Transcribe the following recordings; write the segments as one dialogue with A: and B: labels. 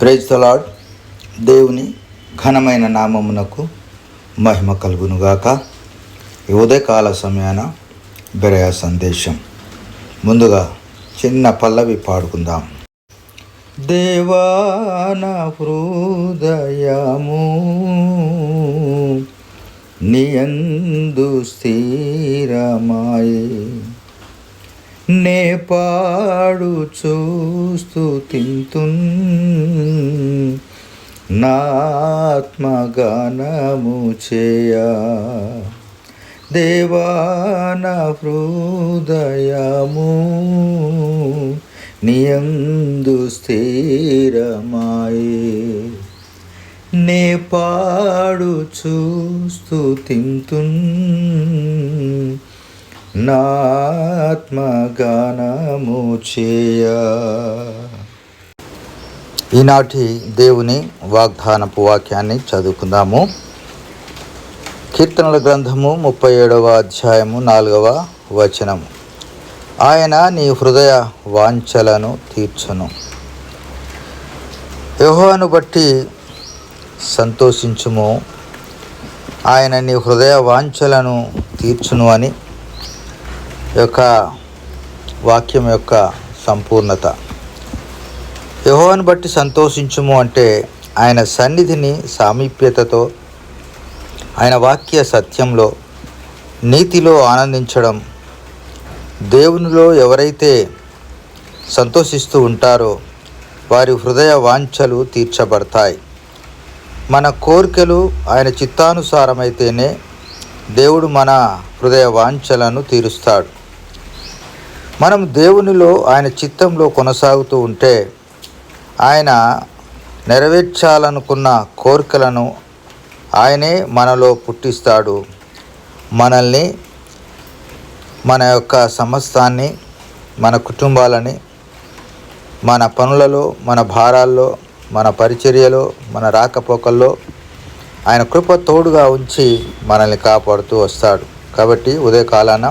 A: Praise తలాడ్ దేవుని ఘనమైన నామమునకు మహిమ కలుగునుగాక. ఉదయకాల సమయాన బెరయ సందేశం. ముందుగా చిన్న పల్లవి పాడుకుందాం. దేవాన హృదయము నియందు స్థిరమాయే నే పాడు చూస్తూ తింతున్ నాత్మగానము చేయ. దేవాన హృదయము నియందు స్థిరమాయే. నే పాడు చూస్తూ తింతున్ నాత్మగానము చేయ. ఈనాటి దేవుని వాగ్దానపు వాక్యాన్ని చదువుకుందాము. కీర్తనల గ్రంథము ముప్పై ఏడవ అధ్యాయము నాలుగవ వచనము. ఆయన నీ హృదయ వాంఛలను తీర్చును. యహోను బట్టి సంతోషించుము. ఆయన నీ హృదయ వాంఛలను తీర్చును అని యొక్క వాక్యం యొక్క సంపూర్ణత. యెహోవాను బట్టి సంతోషించుము అంటే ఆయన సన్నిధిని సామీప్యతతో ఆయన వాక్య సత్యంలో నీతిలో ఆనందించడం దేవునిలో ఎవరైతే సంతోషిస్తూ ఉంటారో వారి హృదయ వాంఛలు తీర్చబడతాయి. మన కోరికలు ఆయన చిత్తానుసారమైతేనే దేవుడు మన హృదయ వాంఛలను తీరుస్తాడు. మనం దేవునిలో ఆయన చిత్తంలో కొనసాగుతూ ఉంటే ఆయన నెరవేర్చాలనుకున్న కోరికలను ఆయనే మనలో పుట్టిస్తాడు. మనల్ని మన యొక్క సమస్తాన్ని మన కుటుంబాలని మన పనులలో మన భారాల్లో మన పరిచర్యలో మన రాకపోకల్లో ఆయన కృప తోడుగా ఉంచి మనల్ని కాపాడుతూ వస్తాడు. కాబట్టి ఉదయకాలాన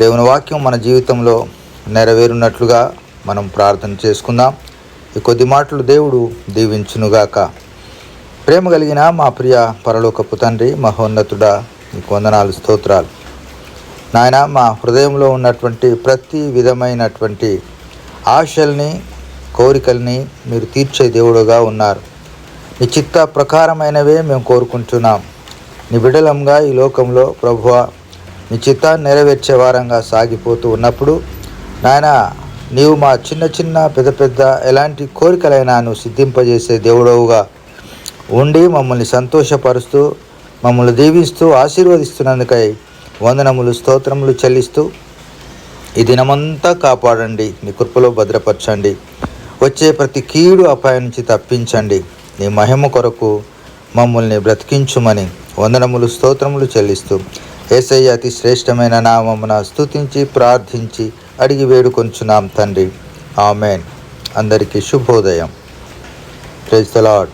A: దేవుని వాక్యం మన జీవితంలో నెరవేరున్నట్లుగా మనం ప్రార్థన చేసుకుందాం. ఈ కొద్ది మాటలు దేవుడు దీవించునుగాక. ప్రేమ కలిగిన మా ప్రియ పరలోకపు తండ్రి మహోన్నతుడా నీకు వందనాలు స్తోత్రాలు. నాయన మా హృదయంలో ఉన్నటువంటి ప్రతి విధమైనటువంటి ఆశల్ని కోరికల్ని మీరు తీర్చే దేవుడుగా ఉన్నారు. నీ చిత్త ప్రకారమైనవే మేము కోరుకుంటున్నాం. నీ బిడలంగా ఈ లోకంలో ప్రభువ నీ చిత్తాన్ని నెరవేర్చే వారంగా సాగిపోతూ ఉన్నప్పుడు నాయన నీవు మా చిన్న చిన్న పెద్ద పెద్ద ఎలాంటి కోరికలైనా నువ్వు సిద్ధింపజేసే దేవుడవుగా ఉండి మమ్మల్ని సంతోషపరుస్తూ మమ్మల్ని దీవిస్తూ ఆశీర్వదిస్తున్నందుకై వందనములు స్తోత్రములు చెల్లిస్తూ ఈ దినమంతా కాపాడండి. నీ కృపలో భద్రపరచండి. వచ్చే ప్రతి కీడు అపాయం నుంచి తప్పించండి. నీ మహిమ కొరకు మమ్మల్ని బ్రతికించుమని వందనములు స్తోత్రములు చెల్లిస్తూ ఏసయ్య అతి శ్రేష్టమైన నామమున స్తుతించి ప్రార్థించి అడిగి వేడుకొంచున్నాం తండ్రి. ఆమెన్. అందరికీ శుభోదయం. Praise the lord